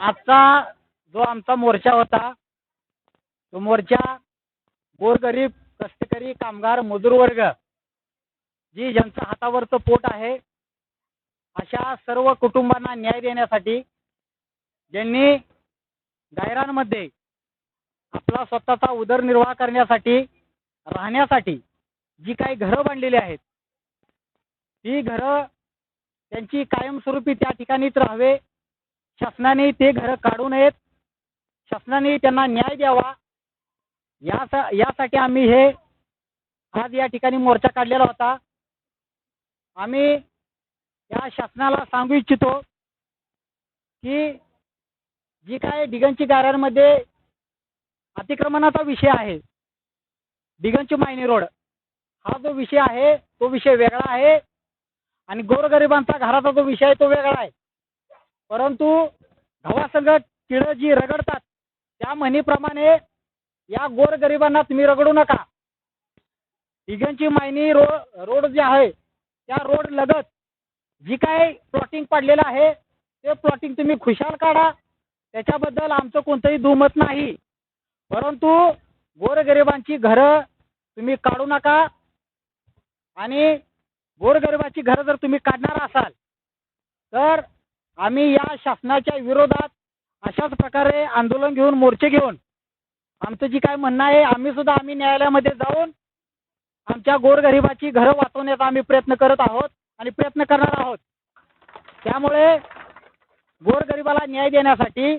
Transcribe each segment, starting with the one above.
आजचा जो आमचा मोर्चा होता तो मोर्चा गोरगरीब कष्टकरी कामगार मजूर वर्ग जी ज्यांचं हातावरचं पोट आहे अशा सर्व कुटुंबांना न्याय देण्यासाठी ज्यांनी गायरांमध्ये आपला स्वतःचा उदरनिर्वाह करण्यासाठी राहण्यासाठी जी काही घरं बांधलेली आहेत ती घरं त्यांची कायमस्वरूपी त्या ठिकाणीच राहावे शासनाने ते घरं काढू नयेत. शासनाने त्यांना न्याय द्यावा. या यासाठी आम्ही हे आज या ठिकाणी मोर्चा काढलेला होता. आम्ही या शासनाला सांगू इच्छितो की जी काय डिगंची गाऱ्यांमध्ये अतिक्रमणाचा विषय आहे डिगनची मायनी रोड हा जो विषय आहे तो विषय वेगळा आहे आणि गोरगरिबांचा घराचा जो विषय आहे तो वेगळा आहे. परंतु गव्हासंगत किडं जी रगडतात त्या म्हणीप्रमाणे या गोरगरिबांना तुम्ही रगडू नका. तिघांची मायनी रो रोड जे आहे त्या रोड लगत जी काय प्लॉटिंग पडलेलं आहे ते प्लॉटिंग तुम्ही खुशाल काढा. त्याच्याबद्दल आमचं कोणतंही दुमत नाही. परंतु गोरगरिबांची घरं तुम्ही काढू नका. आणि गोरगरिबाची घरं जर तुम्ही काढणार असाल तर आम्ही या शासनाच्या विरोधात अशाच प्रकारे आंदोलन घेऊन मोर्चे घेऊन आमचं जी काय म्हणणं आहे आम्ही सुद्धा आम्ही न्यायालयामध्ये जाऊन आमच्या गोरगरिबाची घरं वाचवण्याचा आम्ही प्रयत्न करत आहोत आणि प्रयत्न करणार आहोत. त्यामुळे गोरगरिबाला न्याय देण्यासाठी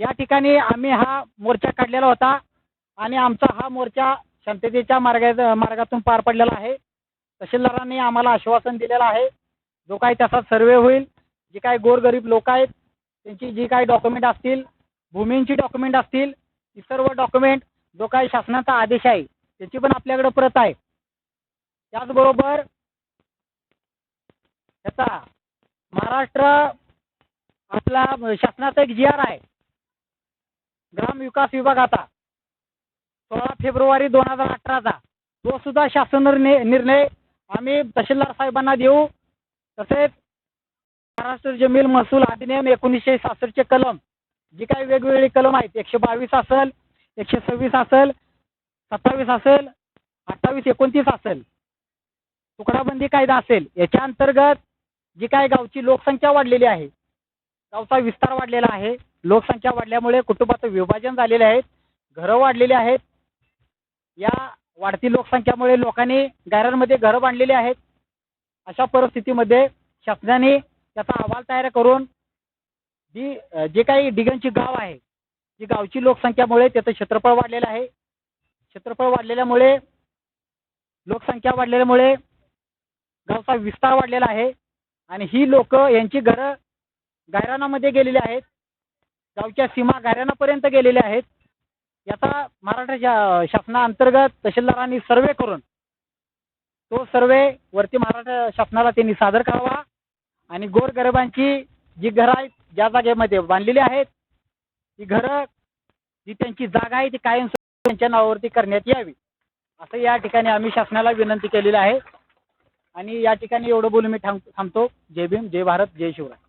या ठिकाणी आम्ही हा मोर्चा काढलेला होता आणि आमचा हा मोर्चा शांततेच्या मार्गा मार्गातून पार पडलेला आहे. तहसीलदारांनी आम्हाला आश्वासन दिलेलं आहे. जो काही त्याचा सर्वे होईल जे काय गोरगरीब लोक आहेत त्यांची जी काही डॉक्युमेंट असतील भूमींची डॉक्युमेंट असतील ती सर्व डॉक्युमेंट जो काही शासनाचा आदेश आहे त्याची पण आपल्याकडे प्रत आहे. त्याचबरोबर त्याचा महाराष्ट्र आपला शासनाचा एक जी आर आहे. ग्राम विकास विभागाचा सोळा फेब्रुवारी दोन हजार अठराचा. तो सुद्धा शासन निर्णय निर्णय आम्ही तहसीलदार साहेबांना देऊ. तसेच महाराष्ट्र जमीन महसूल अधिनियम एकोणीसशे सहासष्टचे कलम. जी काही वेगवेगळी कलम आहेत एकशे बावीस असेल एकशे सव्वीस असेल सत्तावीस असेल अठ्ठावीस एकोणतीस असेल. तुकडाबंदी कायदा असेल याच्या अंतर्गत जी काय गावची लोकसंख्या वाढलेली आहे गावचा विस्तार वाढलेला आहे. लोकसंख्या वाढल्यामुळे कुटुंबाचं विभाजन झालेले आहेत घरं वाढलेली आहेत. या वाढती लोकसंख्यामुळे लोकांनी गायरांमध्ये घरं बांधलेली आहेत. अशा परिस्थितीमध्ये शासनाने त्याचा अहवाल तयार करून जी जे काही डिगनची गाव आहे जी गावची लोकसंख्यामुळे त्याचं क्षेत्रफळ वाढलेलं आहे. क्षेत्रफळ वाढलेल्यामुळे लोकसंख्या वाढलेल्यामुळे गावचा विस्तार वाढलेला आहे. आणि ही लोक यांची घरं गायरानामध्ये गेलेली आहेत. गावच्या सीमा गायरानापर्यंत गेलेल्या आहेत. याचा महाराष्ट्र शा शासनाअंतर्गत तहसीलदारांनी सर्वे करून तो सर्वे वरती महाराष्ट्र शासनाला त्यांनी सादर करावा. आणि गोरगरिबांची जी घरं आहेत ज्या जागेमध्ये बांधलेली आहेत ती घरं जी त्यांची जागा आहे ती कायम त्यांच्या नावावरती करण्यात यावी. असं या ठिकाणी आम्ही शासनाला विनंती केलेली आहे. आणि या ठिकाणी एवढं बोलून मी थांब थांबतो. जय भीम जय भारत जय शिवराय.